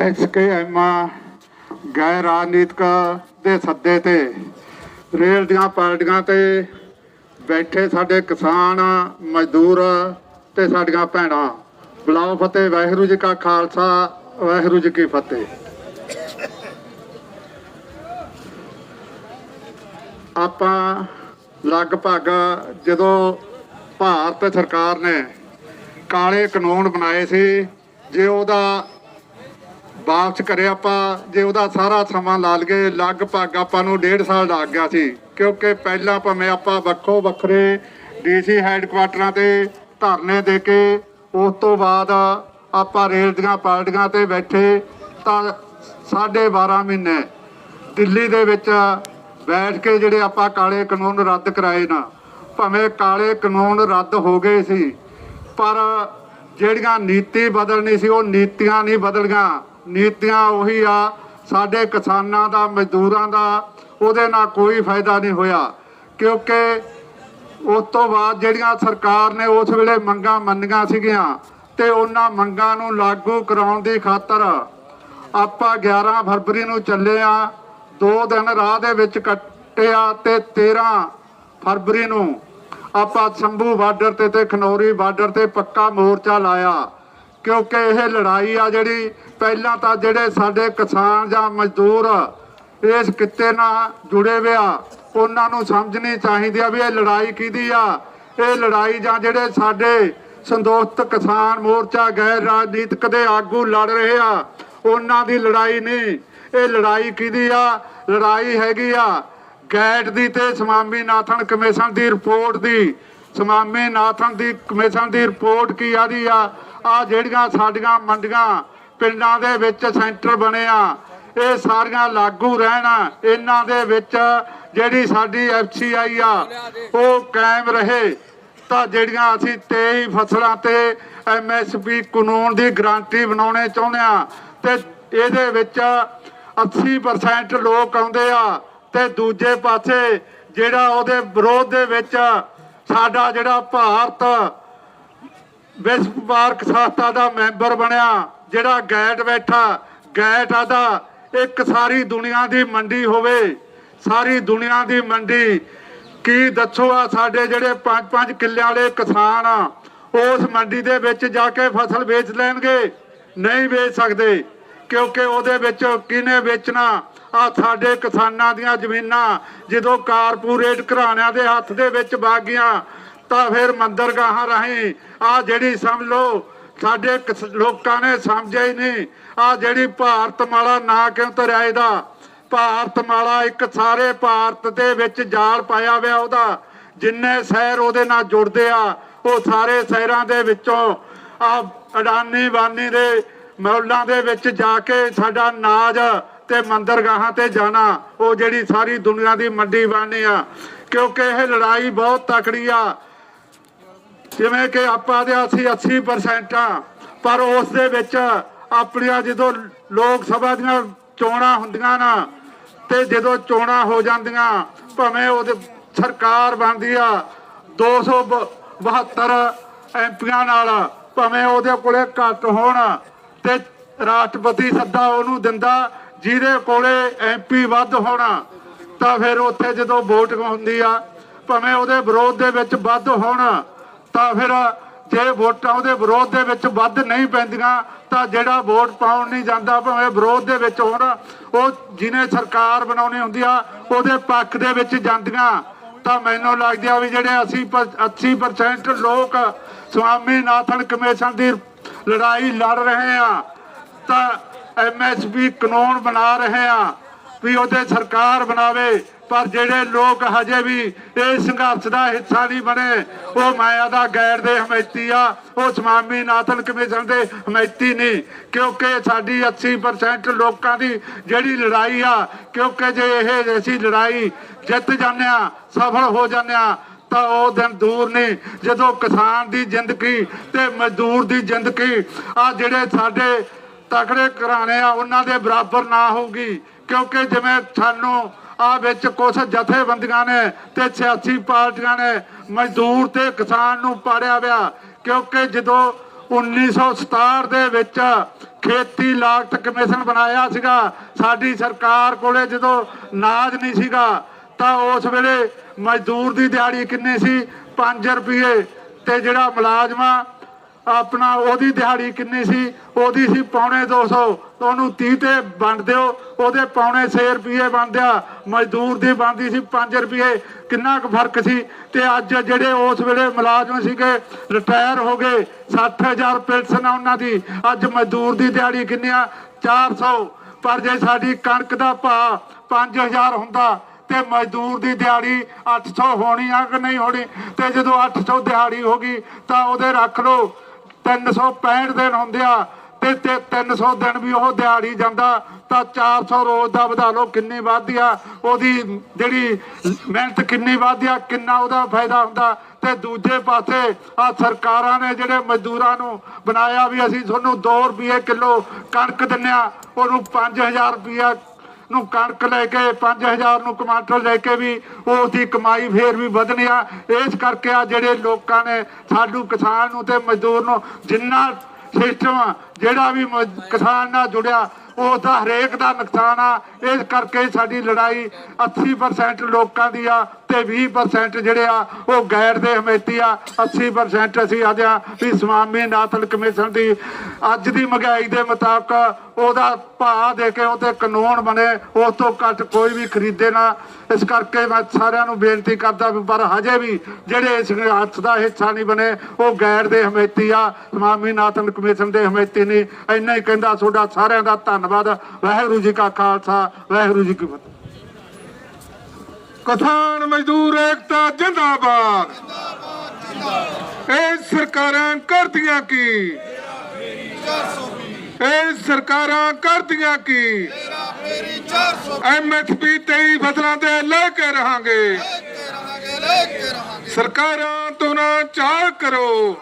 SKM ਗੈਰ ਰਾਜਨੀਤਿਕ ਦੇ ਸੱਦੇ ਤੇ ਰੇਲ ਦੀਆਂ ਪਾਰਟੀਆਂ ਤੇ ਬੈਠੇ ਸਾਡੇ ਕਿਸਾਨ, ਮਜ਼ਦੂਰ ਤੇ ਸਾਡੀਆਂ ਭੈਣਾਂ। ਬੁਲਾਓ ਫਤਿਹ, ਵਾਹਿਗੁਰੂ ਜੀ ਕਾ ਖਾਲਸਾ, ਵਾਹਿਗੁਰੂ ਜੀ ਕੀ ਫਤਿਹ। ਆਪਾਂ ਲਗਭਗ ਜਦੋਂ ਭਾਰਤ ਸਰਕਾਰ ਨੇ ਕਾਲੇ ਕਾਨੂੰਨ ਬਣਾਏ ਸੀ, ਜੇ ਉਹਦਾ ਵਾਪਸ ਕਰੇ ਆਪਾਂ, ਜੇ ਉਹਦਾ ਸਾਰਾ ਸਮਾਂ ਲਾ ਲਈਏ, ਲਗਭਗ ਆਪਾਂ ਨੂੰ ਡੇਢ ਸਾਲ ਲੱਗ ਗਿਆ ਸੀ। ਕਿਉਂਕਿ ਪਹਿਲਾਂ ਭਾਵੇਂ ਆਪਾਂ ਵੱਖੋ ਵੱਖਰੇ ਡੀਸੀ ਹੈੱਡਕੁਆਟਰਾਂ ਤੇ ਧਰਨੇ ਦੇ ਕੇ, ਉਸ ਤੋਂ ਬਾਅਦ ਆਪਾਂ ਰੇਲ ਦੀਆਂ ਪਾਰਟੀਆਂ ਤੇ ਬੈਠੇ ਤਾਂ ਸਾਢੇ 12 ਮਹੀਨੇ ਦਿੱਲੀ ਦੇ ਵਿੱਚ ਬੈਠ ਕੇ ਜਿਹੜੇ ਆਪਾਂ ਕਾਲੇ ਕਾਨੂੰਨ ਰੱਦ ਕਰਾਏ ਨਾ, ਭਾਵੇਂ ਕਾਲੇ ਕਾਨੂੰਨ ਰੱਦ ਹੋ ਗਏ ਸੀ, ਪਰ ਜਿਹੜੀਆਂ ਨੀਤੀ ਬਦਲਣੀ ਸੀ, ਉਹ ਨੀਤੀਆਂ ਨਹੀਂ ਬਦਲੀਆਂ। ਨੀਤੀਆਂ ਉਹੀ ਆ, ਸਾਡੇ ਕਿਸਾਨਾਂ ਦਾ, ਮਜ਼ਦੂਰਾਂ ਦਾ, ਉਹਦੇ ਨਾਲ ਕੋਈ ਫਾਇਦਾ ਨਹੀਂ ਹੋਇਆ। ਕਿਉਂਕਿ ਉਸ ਤੋਂ ਬਾਅਦ ਜਿਹੜੀਆਂ ਸਰਕਾਰ ਨੇ ਉਸ ਵੇਲੇ ਮੰਗਾਂ ਮੰਨੀਆਂ ਸੀਗੀਆਂ ਤੇ ਉਹਨਾਂ ਮੰਗਾਂ ਨੂੰ ਲਾਗੂ ਕਰਾਉਣ ਦੀ ਖਾਤਰ ਆਪਾਂ 11 ਫਰਵਰੀ ਨੂੰ ਚੱਲੇ ਆ। ਦੋ ਦਿਨ ਰਾਹ ਦੇ ਵਿੱਚ ਕੱਟਿਆ ਤੇ 13 ਫਰਵਰੀ ਨੂੰ ਆਪਾਂ ਸੰਭੂ ਬਾਰਡਰ ਤੇ ਤੇ ਖਨੌਰੀ ਬਾਰਡਰ ਤੇ ਪੱਕਾ ਮੋਰਚਾ ਲਾਇਆ। ਕਿਉਂਕਿ ਇਹ ਲੜਾਈ ਆ ਜਿਹੜੀ ਪਹਿਲਾਂ ਤਾਂ ਜਿਹੜੇ ਸਾਡੇ ਕਿਸਾਨ ਜਾਂ ਮਜ਼ਦੂਰ ਇਸ ਕਿੱਤੇ ਨਾਲ ਜੁੜੇ ਹੋਏ ਆ, ਉਹਨਾਂ ਨੂੰ ਸਮਝਣੀ ਚਾਹੀਦੀ ਆ ਵੀ ਇਹ ਲੜਾਈ ਕਿਹਦੀ ਆ? ਇਹ ਲੜਾਈ ਜਾਂ ਜਿਹੜੇ ਸਾਡੇ ਸੰਦੋਸਤ ਕਿਸਾਨ ਮੋਰਚਾ ਗੈਰ ਰਾਜਨੀਤਿਕ ਦੇ ਆਗੂ ਲੜ ਰਹੇ ਆ, ਉਹਨਾਂ ਦੀ ਲੜਾਈ ਨਹੀਂ। ਇਹ ਲੜਾਈ ਕਿਹਦੀ ਆ? ਲੜਾਈ ਹੈਗੀ ਆ ਗੈਟ ਦੀ ਤੇ ਸਮਾਮੀ ਨਾਥਨ ਕਮਿਸ਼ਨ ਦੀ ਰਿਪੋਰਟ ਦੀ। ਸਮਾਮੀ ਨਾਥਨ ਦੀ ਕਮਿਸ਼ਨ ਦੀ ਰਿਪੋਰਟ ਕੀ ਆਦੀ ਆ ਆ ਜਿਹੜੀਆਂ ਸਾਡੀਆਂ ਮੰਡੀਆਂ, ਪਿੰਡਾਂ ਦੇ ਵਿੱਚ ਸੈਂਟਰ ਬਣੇ ਆ, ਇਹ ਸਾਰੀਆਂ ਲਾਗੂ ਰਹਿਣ। ਇਹਨਾਂ ਦੇ ਵਿੱਚ ਜਿਹੜੀ ਸਾਡੀ ਐਫਸੀਆਈ ਆ, ਉਹ ਕਾਇਮ ਰਹੇ। ਤਾਂ ਜਿਹੜੀਆਂ ਅਸੀਂ 23 ਫਸਲਾਂ ਤੇ ਐਮਐਸਪੀ ਕਾਨੂੰਨ ਦੀ ਗਰੰਟੀ ਬਣਾਉਣੇ ਚਾਹੁੰਦੇ ਆ, ਤੇ ਇਹਦੇ ਵਿੱਚ 80% ਲੋਕ ਆਉਂਦੇ ਆ, ਤੇ ਦੂਜੇ ਪਾਸੇ ਜਿਹੜਾ ਉਹਦੇ ਵਿਰੋਧ ਦੇ ਵਿੱਚ ਸਾਡਾ ਜਿਹੜਾ ਭਾਰਤ ਵਿਸ਼ਵ ਵਪਾਰਕ ਸੰਸਥਾ ਦਾ ਮੈਂਬਰ ਬਣਿਆ, ਜਿਹੜਾ ਗੈਟ ਬੈਠਾ, ਗੈਟ ਆਦਾ, ਇੱਕ ਸਾਰੀ ਦੁਨੀਆ ਦੀ ਮੰਡੀ ਹੋਵੇ, ਸਾਰੀ ਦੁਨੀਆ ਦੀ ਮੰਡੀ। ਕੀ ਦੱਸੋ ਆ ਸਾਡੇ ਜਿਹੜੇ 5-5 ਕਿੱਲਿਆਂ ਵਾਲੇ ਕਿਸਾਨ ਆ, ਉਸ ਮੰਡੀ ਦੇ ਵਿੱਚ ਜਾ ਕੇ ਫਸਲ ਵੇਚ ਲੈਣਗੇ? ਨਹੀਂ ਵੇਚ ਸਕਦੇ, ਕਿਉਂਕਿ ਉਹਦੇ ਵਿੱਚ ਕਿਹਨੇ ਵੇਚਣਾ? ਆ ਸਾਡੇ ਕਿਸਾਨਾਂ ਦੀਆਂ ਜ਼ਮੀਨਾਂ, ਜਦੋਂ ਕਾਰਪੋਰੇਟ ਘਰਾਣਿਆਂ ਦੇ ਹੱਥ ਦੇ ਵਿੱਚ ਬਾਗੀਆਂ ਤਾਂ ਫਿਰ ਮੰਦਰਗਾਹਾਂ ਰਾਹੀਂ ਆ ਜਿਹੜੀ ਸਮਝ ਲਓ, ਸਾਡੇ ਕਿਸ- ਲੋਕਾਂ ਨੇ ਸਮਝਿਆ ਹੀ ਨਹੀਂ, ਆ ਜਿਹੜੀ ਭਾਰਤ ਮਾਲਾ ਨਾ ਕਿਉਂ ਧਰਿਆ ਇਹਦਾ ਭਾਰਤ ਮਾਲਾ ਇੱਕ ਸਾਰੇ ਭਾਰਤ ਦੇ ਵਿੱਚ ਜਾਲ ਪਾਇਆ ਹੋਇਆ ਉਹਦਾ, ਜਿੰਨੇ ਸ਼ਹਿਰ ਉਹਦੇ ਨਾਲ ਜੁੜਦੇ ਆ, ਉਹ ਸਾਰੇ ਸ਼ਹਿਰਾਂ ਦੇ ਵਿੱਚੋਂ ਆ ਅਡਾਨੀ ਬਾਨੀ ਦੇ ਮੌਲਾਂ ਦੇ ਵਿੱਚ ਜਾ ਕੇ ਸਾਡਾ ਨਾਜ ਤੇ ਮੰਦਰਗਾਹਾਂ ਤੇ ਜਾਣਾ, ਉਹ ਜਿਹੜੀ ਸਾਰੀ ਦੁਨੀਆ ਦੀ ਮੰਡੀ ਬਣਨੀ ਆ। ਕਿਉਂਕਿ ਇਹ ਲੜਾਈ ਬਹੁਤ ਤਕੜੀ ਆ। ਜਿਵੇਂ ਕਿ ਆਪਾਂ ਦੇ ਅਸੀਂ 80% ਆ, ਪਰ ਉਸ ਦੇ ਵਿੱਚ ਆਪਣੀਆਂ ਜਦੋਂ ਲੋਕ ਸਭਾ ਦੀਆਂ ਚੋਣਾਂ ਹੁੰਦੀਆਂ ਨਾ, ਤੇ ਜਦੋਂ ਚੋਣਾਂ ਹੋ ਜਾਂਦੀਆਂ, ਭਾਵੇਂ ਉਹਦੇ ਸਰਕਾਰ ਬਣਦੀ ਆ 272 ਐਮਪੀਆਂ ਨਾਲ, ਭਾਵੇਂ ਉਹਦੇ ਕੋਲੇ ਘੱਟ ਹੋਣ, ਤੇ ਰਾਸ਼ਟਰਪਤੀ ਸੱਦਾ ਉਹਨੂੰ ਦਿੰਦਾ ਜਿਹਦੇ ਕੋਲੇ ਐਮਪੀ ਵੱਧ ਹੋਣਾ, ਤਾਂ ਫਿਰ ਉੱਥੇ ਜਦੋਂ ਵੋਟ ਹੁੰਦੀ ਆ, ਭਾਵੇਂ ਉਹਦੇ ਵਿਰੋਧ ਦੇ ਵਿੱਚ ਵੱਧ ਹੋਣ, ਤਾਂ ਫਿਰ ਜੇ ਵੋਟਾਂ ਉਹਦੇ ਵਿਰੋਧ ਦੇ ਵਿੱਚ ਵੱਧ ਨਹੀਂ ਪੈਂਦੀਆਂ, ਤਾਂ ਜਿਹੜਾ ਵੋਟ ਪਾਉਣ ਨਹੀਂ ਜਾਂਦਾ, ਭਾਵੇਂ ਵਿਰੋਧ ਦੇ ਵਿੱਚ ਹੋਣ, ਉਹ ਜਿਹਨੇ ਸਰਕਾਰ ਬਣਾਉਣੀ ਹੁੰਦੀ ਆ, ਉਹਦੇ ਪੱਖ ਦੇ ਵਿੱਚ ਜਾਂਦੀਆਂ। ਤਾਂ ਮੈਨੂੰ ਲੱਗਦਾ ਵੀ ਜਿਹੜੇ 80 80% ਲੋਕ ਸਵਾਮੀ ਨਾਥਨ ਕਮਿਸ਼ਨ ਦੀ ਲੜਾਈ ਲੜ ਰਹੇ ਆ, ਤਾਂ ਐਮਐਸਪੀ ਕਾਨੂੰਨ ਬਣਾ ਰਹੇ ਆ ਵੀ ਉਹਦੇ ਸਰਕਾਰ ਬਣਾਵੇ, ਪਰ ਜਿਹੜੇ ਲੋਕ ਹਜੇ ਵੀ ਇਹ ਸੰਘਰਸ਼ ਦਾ ਹਿੱਸਾ ਨਹੀਂ ਬਣੇ, ਉਹ ਮਾਇਆ ਦਾ ਗੈਰ ਦੇ ਹਮੈਤੀ ਆ, ਉਹ ਸਵਾਮੀ ਨਾਥਨ ਕਮਿਸ਼ਨ ਦੇ ਹਮੈਤੀ ਨਹੀਂ, ਕਿਉਂਕਿ ਸਾਡੀ 80% ਲੋਕਾਂ ਦੀ ਜਿਹੜੀ ਲੜਾਈ ਆ, ਕਿਉਂਕਿ ਜੇ ਇਹ ਅਸੀਂ ਲੜਾਈ ਜਿੱਤ ਜਾਂਦੇ ਆ ਸਫਲ ਹੋ ਜਾਂਦੇ ਆ ਤਾਂ ਉਹ ਦਿਨ ਦੂਰ ਨਹੀਂ, ਜਦੋਂ ਕਿਸਾਨ ਦੀ ਜ਼ਿੰਦਗੀ ਤੇ ਮਜ਼ਦੂਰ ਦੀ ਜ਼ਿੰਦਗੀ ਆ ਜਿਹੜੇ ਸਾਡੇ ਤਕੜੇ ਘਰਾਣੇ ਆ, ਉਹਨਾਂ ਦੇ ਬਰਾਬਰ ਨਾ ਹੋਊਗੀ। ਕਿਉਂਕਿ ਜਿਵੇਂ ਸਾਨੂੰ ਆ ਵਿੱਚ ਕੁਝ ਜਥੇਬੰਦੀਆਂ ਨੇ ਤੇ ਸਿਆਸੀ ਪਾਰਟੀਆਂ ਨੇ ਮਜ਼ਦੂਰ ਤੇ ਕਿਸਾਨ ਨੂੰ ਪਾੜਿਆ ਹੋਇਆ, ਕਿਉਂਕਿ ਜਦੋਂ 1967 ਦੇ ਵਿੱਚ ਖੇਤੀ ਲਾਗਤ ਕਮਿਸ਼ਨ ਬਣਾਇਆ ਸੀਗਾ, ਸਾਡੀ ਸਰਕਾਰ ਕੋਲੇ ਜਦੋਂ ਨਾਜ ਨਹੀਂ ਸੀਗਾ, ਤਾਂ ਉਸ ਵੇਲੇ ਮਜ਼ਦੂਰ ਦੀ ਦਿਹਾੜੀ ਕਿੰਨੀ ਸੀ? 5 ਰੁਪਏ। ਤੇ ਜਿਹੜਾ ਮੁਲਾਜ਼ਮਾਂ ਆਪਣਾ ਉਹਦੀ ਦਿਹਾੜੀ ਕਿੰਨੀ ਸੀ? ਉਹਦੀ ਸੀ ਪੌਣੇ 200 ਉਹਨੂੰ 30 ਤੇ ਵੰਡ ਦਿਓ। ਉਹਦੇ ਪੌਣੇ 6 ਰੁਪਏ ਬਣਦਿਆ ਮਜ਼ਦੂਰ ਦੀ ਬਣਦੀ ਸੀ 5 ਰੁਪਏ ਕਿੰਨਾ ਕੁ ਫ਼ਰਕ ਸੀ? ਤੇ ਅੱਜ ਜਿਹੜੇ ਉਸ ਵੇਲੇ ਮੁਲਾਜ਼ਮ ਸੀਗੇ, ਰਿਟਾਇਰ ਹੋ ਗਏ 60000 ਪੈਨਸ਼ਨ ਆ ਉਹਨਾਂ ਦੀ। ਅੱਜ ਮਜ਼ਦੂਰ ਦੀ ਦਿਹਾੜੀ ਕਿੰਨੀ ਆ? 400 ਪਰ ਜੇ ਸਾਡੀ ਕਣਕ ਦਾ ਭਾਅ 5000 ਹੁੰਦਾ, ਤੇ ਮਜ਼ਦੂਰ ਦੀ ਦਿਹਾੜੀ 800 ਹੋਣੀ ਆ ਕਿ ਨਹੀਂ ਹੋਣੀ? ਤੇ ਜਦੋਂ 800 ਦਿਹਾੜੀ ਹੋ ਗਈ, ਤਾਂ ਉਹਦੇ ਰੱਖ ਲਓ। 365 ਦਿਨ ਹੁੰਦੇ ਆ ਤੇ ਤੇ 300 ਦਿਨ ਵੀ ਉਹ ਦਿਹਾੜੀ ਜਾਂਦਾ, ਤਾਂ 400 ਰੋਜ਼ ਦਾ ਵਧਾ ਲਓ, ਕਿੰਨੀ ਵੱਧਦੀ ਆ? ਉਹਦੀ ਜਿਹੜੀ ਮਿਹਨਤ ਕਿੰਨੀ ਵੱਧਦੀ ਆ, ਕਿੰਨਾ ਉਹਦਾ ਫਾਇਦਾ ਹੁੰਦਾ? ਤੇ ਦੂਜੇ ਪਾਸੇ ਆ ਸਰਕਾਰਾਂ ਨੇ ਜਿਹੜੇ ਮਜ਼ਦੂਰਾਂ ਨੂੰ ਬਣਾਇਆ ਵੀ ਅਸੀਂ ਤੁਹਾਨੂੰ 2 ਰੁਪਏ ਕਿਲੋ ਕਣਕ ਦਿੰਨੇ ਆ, ਉਹਨੂੰ 5000 ਰੁਪਇਆ ਨੂੰ ਕਣਕ ਲੈ ਕੇ 5000 ਨੂੰ ਟਮਾਟਰ ਲੈ ਕੇ ਵੀ ਉਸ ਦੀ ਕਮਾਈ ਫੇਰ ਵੀ ਵਧਣੀ ਆ। ਇਸ ਕਰਕੇ ਆ ਜਿਹੜੇ ਲੋਕਾਂ ਨੇ ਸਾਡੂ ਕਿਸਾਨ ਨੂੰ ਤੇ ਮਜ਼ਦੂਰ ਨੂੰ ਜਿੰਨਾ ਸਿਸਟਮ ਜਿਹੜਾ ਵੀ ਮਜ਼- ਕਿਸਾਨ ਨਾਲ ਜੁੜਿਆ ਉਸ ਦਾ ਹਰੇਕ ਦਾ ਨੁਕਸਾਨ ਆ। ਇਸ ਕਰਕੇ ਸਾਡੀ ਲੜਾਈ 80% ਲੋਕਾਂ ਦੀ ਆ ਤੇ 20% ਜਿਹੜੇ ਆ, ਉਹ ਗੈਰ ਦੇ ਹਮੇਤੀ ਆ 80% ਅਸੀਂ ਅੱਜ ਆ ਵੀ ਸਵਾਮੀ ਨਾਥਨ ਕਮਿਸ਼ਨ ਦੀ ਅੱਜ ਦੀ ਮਹਿੰਗਾਈ ਦੇ ਮੁਤਾਬਕ ਉਹਦਾ ਭਾਅ ਦੇ ਕੇ ਉਹਦੇ ਕਾਨੂੰਨ ਬਣੇ, ਉਸ ਤੋਂ ਘੱਟ ਕੋਈ ਵੀ ਖਰੀਦੇ ਨਾ। ਇਸ ਕਰਕੇ ਮੈਂ ਸਾਰਿਆਂ ਨੂੰ ਬੇਨਤੀ ਕਰਦਾ ਵੀ ਪਰ ਹਜੇ ਵੀ ਜਿਹੜੇ ਇਸ ਹੱਥ ਦਾ ਹਿੱਸਾ ਨਹੀਂ ਬਣੇ, ਉਹ ਗੈਰ ਦੇ ਹਮੇਤੀ ਆ। ਸਵਾਮੀ ਨਾਥਨ ਕਮਿਸ਼ਨ ਦੇ ਹਮੇਤੀ ਨਹੀਂ। ਇੰਨਾ ਹੀ ਕਹਿੰਦਾ, ਤੁਹਾਡਾ ਸਾਰਿਆਂ ਦਾ ਧੰਨਵਾਦ। ਵਾਹਿਗੁਰੂ ਜੀ ਕਾ ਖਾਲਸਾ ਵਾਹਿਗੁਰੂ ਜੀ ਕੀ ਫਤਿਹ। ਕਿਸਾਨ ਮਜ਼ਦੂਰ ਏਕਤਾ ਜਿੰਦਾਬਾਦ। ਇਹ ਸਰਕਾਰਾਂ ਕਰਦੀਆਂ ਕੀ? ਇਹ ਸਰਕਾਰਾਂ ਕਰਦੀਆਂ ਕੀ? ਮੇਰੀ 400 ਐਮਐਸਪੀ 23 ਫਸਲਾਂ ਤੇ ਲੈ ਕੇ ਰਹਾਂਗੇ। ਸਰਕਾਰਾਂ ਤੋਂ ਨਾ ਚਾਹ ਕਰੋ।